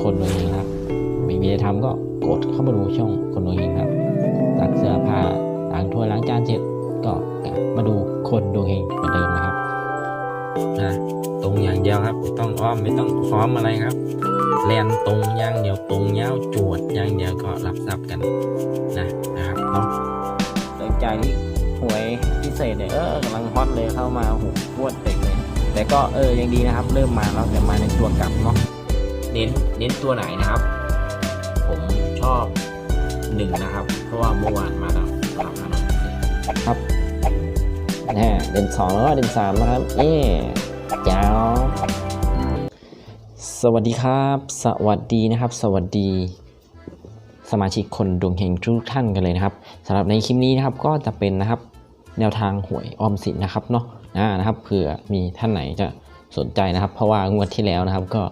คนดวงเฮงครับ ไม่มีอะไรทำก็กดเข้ามาดูช่องคนดวงเฮงครับตักเสื้อผ้าล้างถ้วยล้างจานเสร็จก็กลับมาดูคนดวงเฮงเหมือนเดิมนะครับนะตรงอย่างเดียวครับ ไม่ต้องอ้อมไม่ต้องค้อมอะไรครับแลนตรงย่างเดียวตรงยาวจวดย่างเดียวก็รับทรัพย์กันนะนะครับเนาะสนใจที่หวยพิเศษเนี่ยเออกำลังฮอตเลยเข้ามาโหพวดเต็กเลยแต่ก็เออยังดีนะครับ เริ่มมาแล้วแต่มาในตัวกลับเนาะ เน้นเน้นตัวไหนนะครับ ผมชอบหนึ่งนะครับ เพราะว่าเมื่อวานมาแล้วมาแล้วครับน่เด่นสองแล้วก็เด่นสามนะครับเย่เจ้าสวัสดีครับ สวัสดีนะครับ สวัสดีสมาชิกคนดวงเฮงทุกท่านกันเลยนะครับสำหรับในคลิปนี้นะครับก็จะเป็นนะครับแนวทางหวยออมสินนะครับเนาะนะครับเผื่อมีท่านไหนจะสนใจนะครับ เพราะว่างวดที่แล้วนะครับก็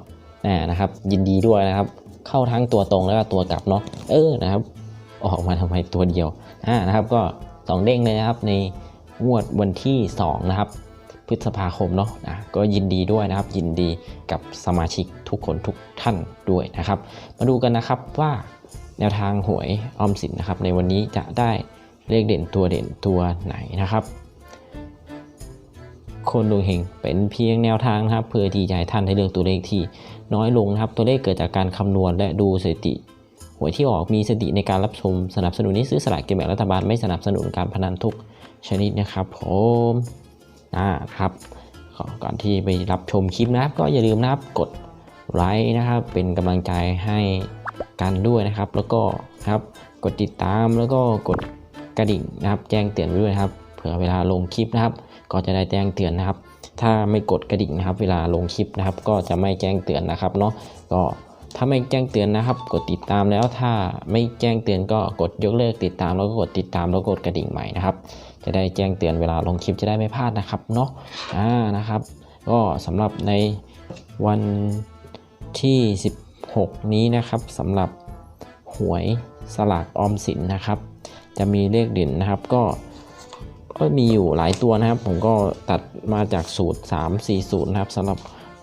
แน่นะครับ ยินดีด้วยนะครับ เข้าทั้งตัวตรงแล้วก็ตัวกลับเนาะเออนะครับ ออกมาทำไมตัวเดียวอ่านะครับ ก็สองเด้งเลยนะครับ ในงวดวันที่ 2 นะครับ พฤษภาคมเนาะนะก็ยินดีด้วยนะครับ ยินดีกับสมาชิกทุกคนทุกท่านด้วยนะครับ มาดูกันนะครับว่าแนวทางหวยออมสินนะครับ ในวันนี้จะได้เลขเด่นตัวเด่นตัวไหนนะครับ คนดวงเฮงเป็นเพียงแนวทางนะครับ เพื่อที่จะให้ท่านได้เลือกตัวเลขที่น้อยลงนะครับ ตัวเลขเกิดจากการคำนวณและดูสถิติหวยที่ออกมีสติในการรับชมสนับสนุนนี้ซื้อสลากกินแบ่งรัฐบาลไม่สนับสนุนการพนันทุกชนิดนะครับผมนะครับก่อนที่ไปรับชมคลิปนะครับ ก็อย่าลืมนะครับกดไลค์นะครับ เป็นกำลังใจให้กันด้วยนะครับ แล้วก็ครับกดติดตามแล้วก็กดกระดิ่งนะครับ แจ้งเตือนไว้ด้วยครับเผื่อเวลาลงคลิปนะครับ ก็จะได้แจ้งเตือนนะครับ ถ้าไม่กดกระดิ่งนะครับ เวลาลงคลิปนะครับ ก็จะไม่แจ้งเตือนนะครับเนาะก็ถ้าไม่แจ้งเตือนนะครับ กดติดตามแล้วถ้าไม่แจ้งเตือนก็กดยกเลิกติดตามแล้วก็กดติดตามแล้วกดกระดิ่งใหม่นะครับ จะได้แจ้งเตือนเวลาลงคลิปจะได้ไม่พลาดนะครับเนาะอ่านะครับ ก็สำหรับในวันที่ 16 นี้นะครับสำหรับหวยสลากออมสินนะครับ จะมีเลขเด่นนะครับ ก็ ก็มีอยู่หลายตัวนะครับ ผมก็ตัดมาจากสูตร 3 4 0 นะครับสำหรับ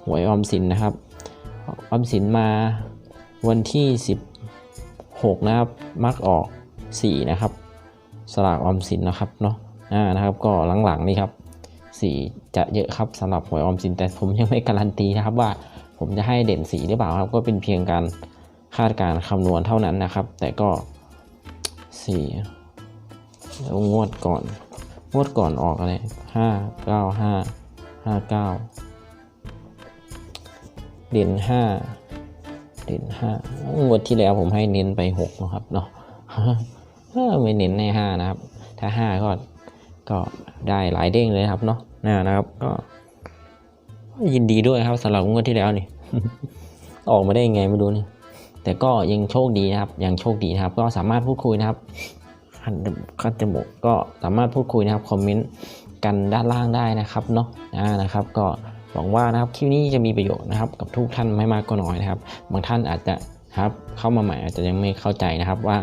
หวยออมสินนะครับออมสินมาวันที่ 16 นะครับ มักออก 4 นะครับ สลากออมสินนะครับเนาะอ่านะครับ ก็หลังๆนี่ครับ 4 จะเยอะครับสำหรับหวยออมสิน แต่ผมยังไม่การันตีนะครับว่าผมจะให้เด่นสีหรือเปล่าครับ ก็เป็นเพียงการคาดการคำนวณเท่านั้นนะครับ แต่ก็ 4 แล้วงวดก่อน งวดก่อนออกอะไรห้าเก้าห้าห้าเก้าเด่นห้าเด่นห้างวดที่แล้วผมให้เน้นไปหกนะครับเนาะไม่เน้นในห้านะครับ ถ้าห้าก็ก็ได้หลายเด้งเลยครับเนาะนะนะครับก็ยินดีด้วยครับสำหรับงวดที่แล้วนี่ ออกมาได้ยังไงไม่รู้นี่แต่ก็ยังโชคดีนะครับยังโชคดีนะครับ ก็สามารถพูดคุยนะครับ คันคันจมูกก็สามารถพูดคุยนะครับคอมเมนต์กันด้านล่างได้นะครับเนาะนะครับ ก็หวังว่านะครับคลิปนี้จะมีประโยชน์นะครับ กับทุกท่านไม่มากก็น้อยนะครับ บางท่านอาจจะครับเข้ามาใหม่อาจจะยังไม่เข้าใจนะครับว่า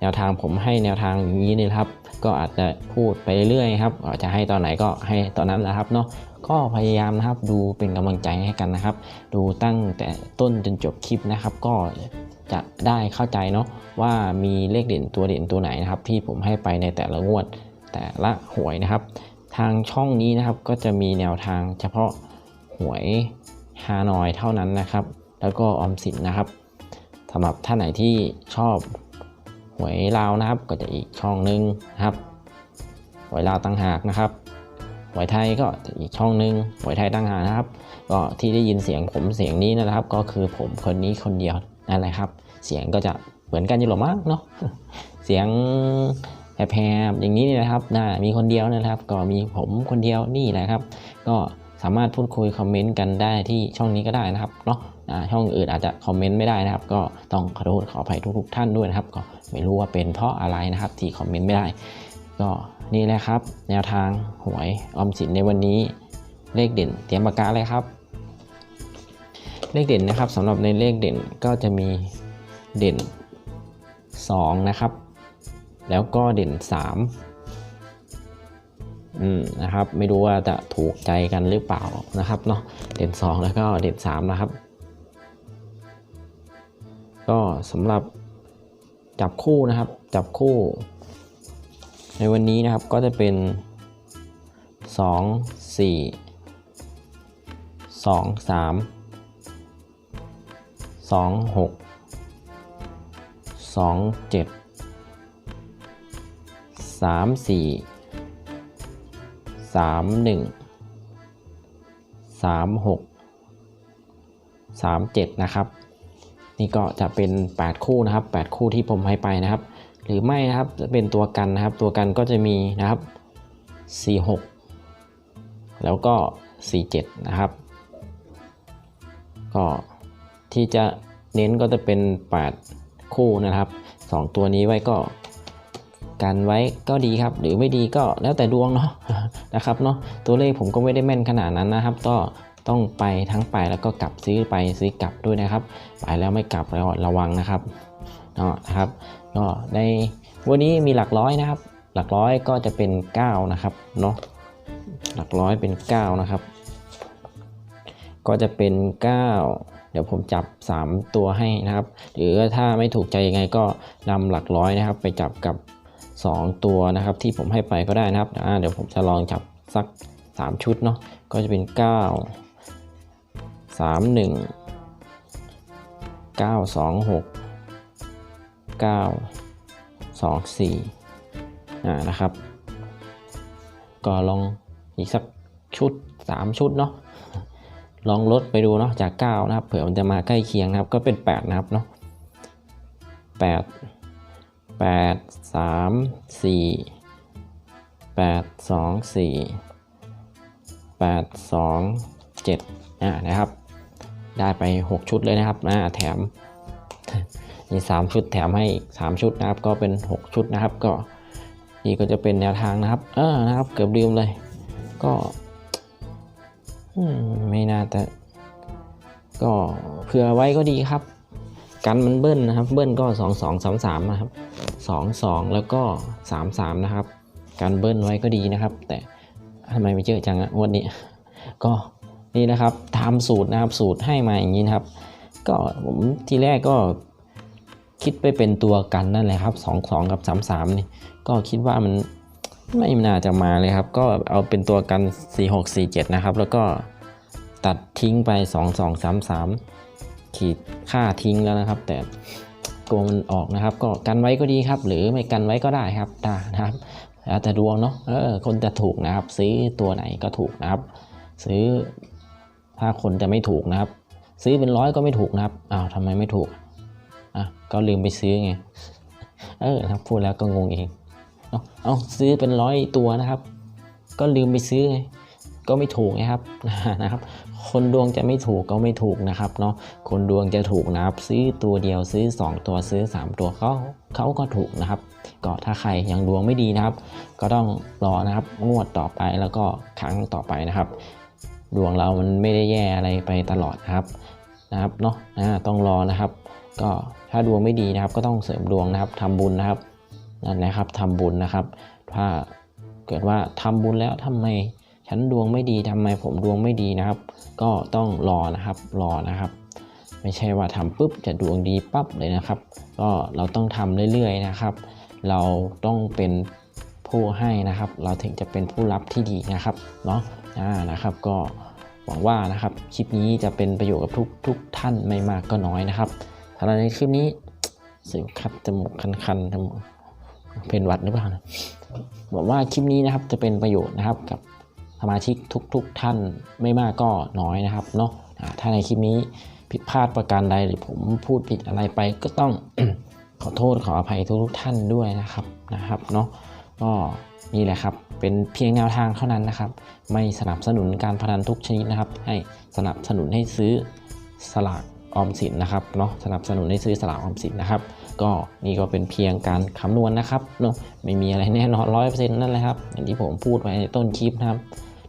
แนวทางผมให้แนวทางอย่างนี้เลยครับ ก็อาจจะพูดไปเรื่อยๆครับอาจจะให้ตอนไหนก็ให้ตอนนั้นนะครับเนาะ ก็พยายามนะครับดูเป็นกำลังใจให้กันนะครับ ดูตั้งแต่ต้นจนจบคลิปนะครับ ก็จะได้เข้าใจเนาะว่ามีเลขเด่นตัวเด่นตัวไหนนะครับ ที่ผมให้ไปในแต่ละงวดแต่ละหวยนะครับ ทางช่องนี้นะครับก็จะมีแนวทางเฉพาะหวยฮานอยเท่านั้นนะครับ แล้วก็ออมสินนะครับสำหรับท่านไหนที่ชอบหวยลาวนะครับ ก็จะอีกช่องหนึงนะครับหวยลาวต่างหากนะครับ หวยไทยก็อีกช่องหนึงหวยไทยต่างหานะครับ ก็ที่ได้ยินเสียงผมเสียงนี้นะครับ ก็คือผมคนนี้คนเดียวนั่นแหละครับ เสียงก็จะเหมือนกันอยู่หรอมั้งเนาะเสียงแผบๆอย่างนี้นี่นะครับน่ามีคนเดียวนะครับ ก็มีผมคนเดียวนี่แหละครับ ก็สามารถพูดคุยคอมเมนต์กันได้ที่ช่องนี้ก็ได้นะครับเนาะช่องอื่นอาจจะคอมเมนต์ไม่ได้นะครับ ก็ต้องขอโทษขออภัยทุกๆท่านด้วยนะครับ ก็ไม่รู้ว่าเป็นเพราะอะไรนะครับที่คอมเมนต์ไม่ได้ ก็นี่แหละครับ แนวทางหวยออมสินในวันนี้ เลขเด่นเตรียมปากกาเลยครับ เลขเด่นนะครับสำหรับในเลขเด่นก็จะมีเด่น 2 นะครับ แล้วก็เด่น 3 อืมนะครับ ไม่รู้ว่าจะถูกใจกันหรือเปล่านะครับเนาะเด่น 2 แล้วก็เด่น 3 นะครับ ก็สำหรับจับคู่นะครับ จับคู่ ในวันนี้นะครับก็จะเป็น 2 4 2 3 2 6 2 7 3 4 3 1 3 6 3 7 นะครับ นี่ก็จะเป็น 8 คู่นะครับ 8 คู่ที่ผมให้ไปนะครับ หรือไม่นะครับจะเป็นตัวกันนะครับ ตัวกันก็จะมีนะครับ 46 แล้วก็ 47 นะครับ ก็ที่จะเน้นก็จะเป็น 8 คู่นะครับ 2 ตัวนี้ไว้ก็กันไว้ก็ดีครับ หรือไม่ดีก็แล้วแต่ดวงเนาะนะครับเนาะตัวเลขผมก็ไม่ได้แม่นขนาดนั้นนะครับ ก็ต้องไปทั้งไปแล้วก็กลับซื้อไปซื้อกลับด้วยนะครับ ไปแล้วไม่กลับแล้วระวังนะครับเนาะนะครับ ก็ในวันนี้มีหลักร้อยนะครับ หลักร้อยก็จะเป็น 9 นะครับเนาะหลักร้อยเป็น 9 นะครับ ก็จะเป็น 9 เดี๋ยวผมจับ 3 ตัวให้นะครับ หรือถ้าไม่ถูกใจยังไงก็นำหลักร้อยนะครับ ไปจับกับ 2 ตัวนะครับ ที่ผมให้ไปก็ได้นะครับเดี๋ยวผมจะลองจับสัก 3 ชุดเนาะก็จะเป็น 9 3 1 9 2 6 9 2 4อ่านะครับ ก็ลองอีกสักชุด 3 ชุดเนาะลองลดไปดูเนาะจาก 9 นะครับ เผื่อมันจะมาใกล้เคียงนะครับ ก็เป็น 8 นะครับเนาะ8 8 3 4 8 2 4 8 2 7อ่านะครับ ได้ไป 6 ชุดเลยนะครับอ่าแถม มี3ชุดแถมให้อีก3ชุดนะครับ ก็เป็น 6 ชุดนะครับ ก็นี่ก็จะเป็นแนวทางนะครับ เออนะครับ เกือบลืมเลย ก็มไม่น่าจะก็เผื่อไว้ก็ดีครับ กันมันเบิ้ลนะครับ เบิ้ลก็ 2 2 3 3นะครับ 2 2 แล้วก็ 3 3 นะครับ การเบิ้ลไว้ก็ดีนะครับ แต่ทำไมไม่เจอจังอะวันนี้ ก็นี่นะครับทำสูตรนะครับสูตรให้มาอย่างนี้นะครับ ก็ผมทีแรกก็ คิดไปเป็นตัวกันนั่นแหละครับ2 2กับ 3 3นี่ก็คิดว่ามันไม่น่าจะมาเลยครับ ก็เอาเป็นตัวกัน 4 6 4 7 นะครับ แล้วก็ตัดทิ้งไป 2 2 3 3 ขีดค่าทิ้งแล้วนะครับ แต่กลัวมันออกนะครับ ก็กันไว้ก็ดีครับ หรือไม่กันไว้ก็ได้ครับได้นะครับแล้วแต่ดวงเนาะเออคนจะถูกนะครับ ซื้อตัวไหนก็ถูกนะครับ ซื้อถ้าคนจะไม่ถูกนะครับ ซื้อเป็นร้อยก็ไม่ถูกนะครับอ้าวทำไมไม่ถูก อะก็ลืมไปซื้อไง เออครับพูดแล้วก็งงเอง เอาเอาซื้อเป็นร้อยตัวนะครับ ก็ลืมไปซื้อไง ก็ไม่ถูกนะครับ นะครับ คนดวงจะไม่ถูกก็ไม่ถูกนะครับเนาะ คนดวงจะถูกนะครับ ซื้อตัวเดียวซื้อ 2 ตัวซื้อ 3 ตัวเขาเขาก็ถูกนะครับ ก็ถ้าใครยังดวงไม่ดีนะครับ ก็ต้องรอนะครับงวดต่อไปแล้วก็ครั้งต่อไปนะครับ ดวงเรามันไม่ได้แย่อะไรไปตลอดนะครับ นะครับเนาะนะต้องรอนะครับ ก็ถ้าดวงไม่ดีนะครับ ก็ต้องเสริมดวงนะครับทำบุญนะครับนั่นนะครับทำบุญนะครับ ถ้าเกิดว่าทำบุญแล้วทำไมฉันดวงไม่ดีทำไมผมดวงไม่ดีนะครับ ก็ต้องรอนะครับรอนะครับ ไม่ใช่ว่าทำปุ๊บจะดวงดีปั๊บเลยนะครับ ก็เราต้องทำเรื่อยๆนะครับ เราต้องเป็นผู้ให้นะครับ เราถึงจะเป็นผู้รับที่ดีนะครับเนาะนะครับ ก็หวังว่านะครับคลิปนี้จะเป็นประโยชน์กับทุกทุกท่านไม่มากก็น้อยนะครับ สำหรับในคลิปนี้สียงคัดจมูกคันๆจมูกเป็นหวัดหรือเปล่านะหวังว่าคลิปนี้นะครับจะเป็นประโยชน์นะครับกับสมาชิกทุกๆทท่านไม่มากก็น้อยนะครับเนาะถ้าในคลิปนี้ผิดพลาดประการใดหรือผมพูดผิดอะไรไปก็ต้องขอโทษขออภัยทุกๆท่านด้วยนะครับนะครับเนาะก็นี่แหละครับ เป็นเพียงแนวทางเท่านั้นนะครับ ไม่สนับสนุนการพนันทุกชนิดนะครับ ให้สนับสนุนให้ซื้อสลาก ออมสินนะครับเนาะสนับสนุนให้ซื้อสลากออมสินนะครับ ก็นี่ก็เป็นเพียงการคำนวณนะครับเนาะไม่มีอะไรแน่นอนร้อยเปอร์เซ็นต์นั่นแหละครับอย่างที่ผมพูดไว้ในต้นคลิปนะครับ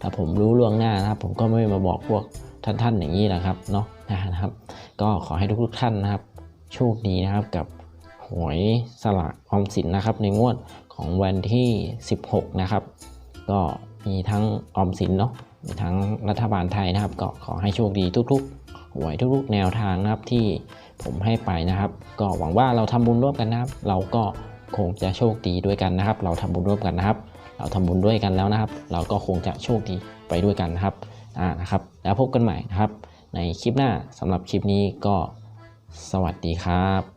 ถ้าผมรู้ล่วงหน้านะครับ ผมก็ไม่มาบอกพวกท่านๆอย่างนี้นะครับเนาะนะครับ ก็ขอให้ทุกๆท่านนะครับ โชคดีนะครับกับหวยสลากออมสินนะครับ ในงวดของวันที่ 16 นะครับ ก็มีทั้งออมสินเนาะมีทั้งรัฐบาลไทยนะครับ ก็ขอให้โชคดีทุกๆ หวยทุกๆแนวทางนะครับที่ผมให้ไปนะครับ ก็หวังว่าเราทำบุญร่วมกันนะครับ เราก็คงจะโชคดีด้วยกันนะครับ เราทำบุญร่วมกันนะครับ เราทำบุญด้วยกันแล้วนะครับ เราก็คงจะโชคดีไปด้วยกันนะครับอ่านะครับ แล้วพบกันใหม่นะครับ ในคลิปหน้าสำหรับคลิปนี้ก็สวัสดีครับ